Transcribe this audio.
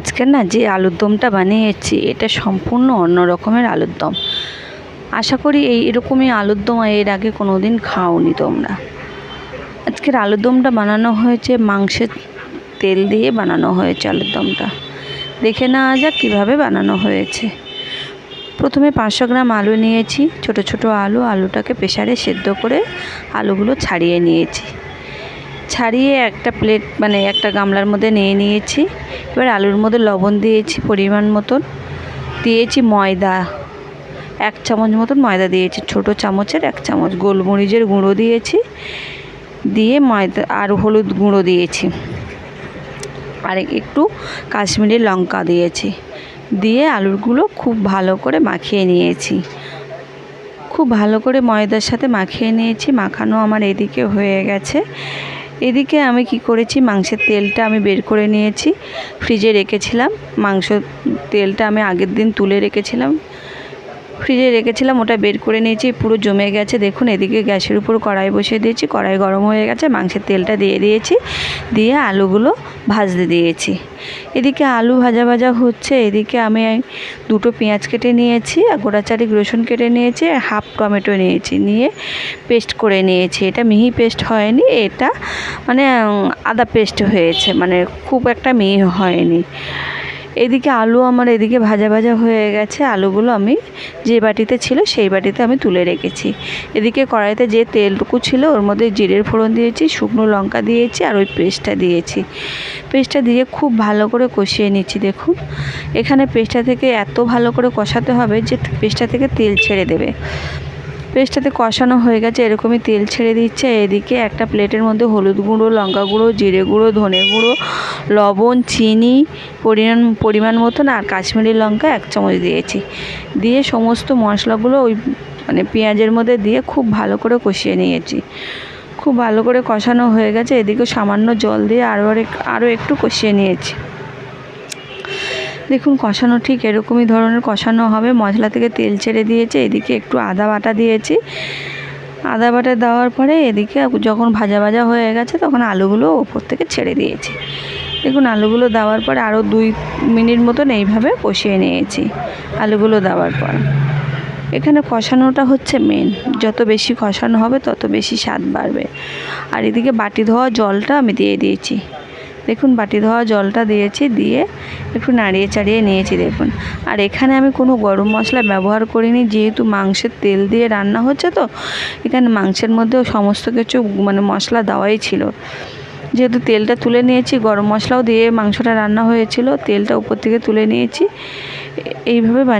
আজকে না যে আলুর দমটা বানিয়েছি, এটা সম্পূর্ণ অন্য রকমের আলুর দম। আশা করি এই এরকমই আলুর দম এর আগে কোনো দিন খাওনি তোমরা। আজকের আলুর দমটা বানানো হয়েছে, মাংসের তেল দিয়ে বানানো হয়েছে আলুর দমটা। দেখে নেওয়া যাক কীভাবে বানানো হয়েছে। প্রথমে পাঁচশো গ্রাম আলু নিয়েছি, ছোট ছোট আলু, আলুটাকে প্রেসারে সেদ্ধ করে আলুগুলো ছাড়িয়ে নিয়েছি। ছাড়িয়ে একটা প্লেট মানে একটা গামলার মধ্যে নিয়ে নিয়েছি। এবার আলুর মধ্যে লবণ দিয়েছি, পরিমাণ মতন। দিয়েছি ময়দা, এক চামচ মতন ময়দা দিয়েছি, ছোট চামচের এক চামচ। গোলমরিচের গুঁড়ো দিয়েছি, দিয়ে ময়দা আর হলুদ গুঁড়ো দিয়েছি। আর একটু কাশ্মীরি লঙ্কা দিয়েছি। দিয়ে আলুরগুলো খুব ভালো করে মাখিয়ে নিয়েছি। খুব ভালো করে ময়দার সাথে মাখিয়ে নিয়েছি, মাখানো আমার এদিকে হয়ে গেছে। এদিকে আমি কি করেছি, মাংসের তেলটা আমি বের করে নিয়েছি, ফ্রিজে রেখেছিলাম মাংস তেলটা আমি আগের দিন তুলে রেখেছিলাম। ফ্রিজে রেখেছিলাম, ওটা বের করে নিয়েছি, পুরো জমে গেছে। দেখুন, এদিকে গ্যাসের উপর কড়াই বসিয়ে দিয়েছি, কড়াই গরম হয়ে গেছে, মাংসের তেলটা দিয়ে দিয়েছি, দিয়ে আলুগুলো ভাজতে দিয়েছি। এদিকে আলু ভাজা ভাজা হচ্ছে, এদিকে আমি দুটো পেঁয়াজ কেটে নিয়েছি, আর গোটা চারিক রসুন কেটে নিয়েছি, আর হাফ টমেটো নিয়েছি, নিয়ে পেস্ট করে নিয়েছি। এটা মিহি পেস্ট হয়নি, এটা মানে আদা পেস্ট হয়েছে মানে খুব একটা মিহি হয়নি। এদিকে আলু আমার এদিকে ভাজা ভাজা হয়ে গেছে। আলুগুলো আমি যে বাটিতে ছিল সেই বাটিতে আমি তুলে রেখেছি। এদিকে কড়াইতে যে তেলটুকু ছিল ওর মধ্যে জিরের ফোড়ন দিয়েছি, শুকনো লঙ্কা দিয়েছি আর ওই পেস্টটা দিয়েছি। পেস্টটা দিয়ে খুব ভালো করে কষিয়ে নিচ্ছি, দেখুন। এখানে পেস্টটা থেকে এত ভালো করে কষাতে হবে যে পেস্টটা থেকে তেল ছেড়ে দেবে। পেস্টটাতে কষানো হয়ে গেছে, এরকমই তেল ছেড়ে দিচ্ছে। এদিকে একটা প্লেটের মধ্যে হলুদ গুঁড়ো, লঙ্কা গুঁড়ো, জিরে গুঁড়ো, ধনে গুঁড়ো, লবণ, চিনি পরিমাণ পরিমাণ মতন আর কাশ্মীরি লঙ্কা এক চামচ দিয়েছি। দিয়ে সমস্ত মশলাগুলো ওই মানে পেঁয়াজের মধ্যে দিয়ে খুব ভালো করে কষিয়ে নিয়েছি। খুব ভালো করে কষানো হয়ে গেছে, এদিকে সামান্য জল দিয়ে আরও আরও একটু কষিয়ে নিয়েছি। দেখুন, কষানো ঠিক এরকমই ধরনের কষানো হবে। মশলা থেকে তেল ছেড়ে দিয়েছে, এদিকে একটু আদা বাটা দিয়েছি। আদা বাটা দেওয়ার পরে এদিকে যখন ভাজা ভাজা হয়ে গেছে, তখন আলুগুলো ওপর থেকে ছেড়ে দিয়েছি। দেখুন, আলুগুলো দেওয়ার পরে আরও দুই মিনিট মতন এইভাবে কষিয়ে নিয়েছি আলুগুলো দেওয়ার পর। এখানে কষানোটা হচ্ছে মেন যত বেশি কষানো হবে, তত বেশি স্বাদ বাড়বে। আর এদিকে বাটি ধোয়া জলটা আমি দিয়ে দিয়েছি। দেখুন, বাটি ধোয়া জলটা দিয়েছি, দিয়ে একটু নাড়িয়ে চাড়িয়ে নিয়েছি, দেখুন। আর এখানে আমি কোনো গরম মশলা ব্যবহার করিনি, যেহেতু মাংসের তেল দিয়ে রান্না হচ্ছে তো, এখানে মাংসের মধ্যেও সমস্ত কিছু মানে মশলা দেওয়াই ছিল। যেহেতু তেলটা তুলে নিয়েছি, গরম মশলাও দিয়ে মাংসটা রান্না হয়েছিল, তেলটা উপর থেকে তুলে নিয়েছি এইভাবে বানিয়ে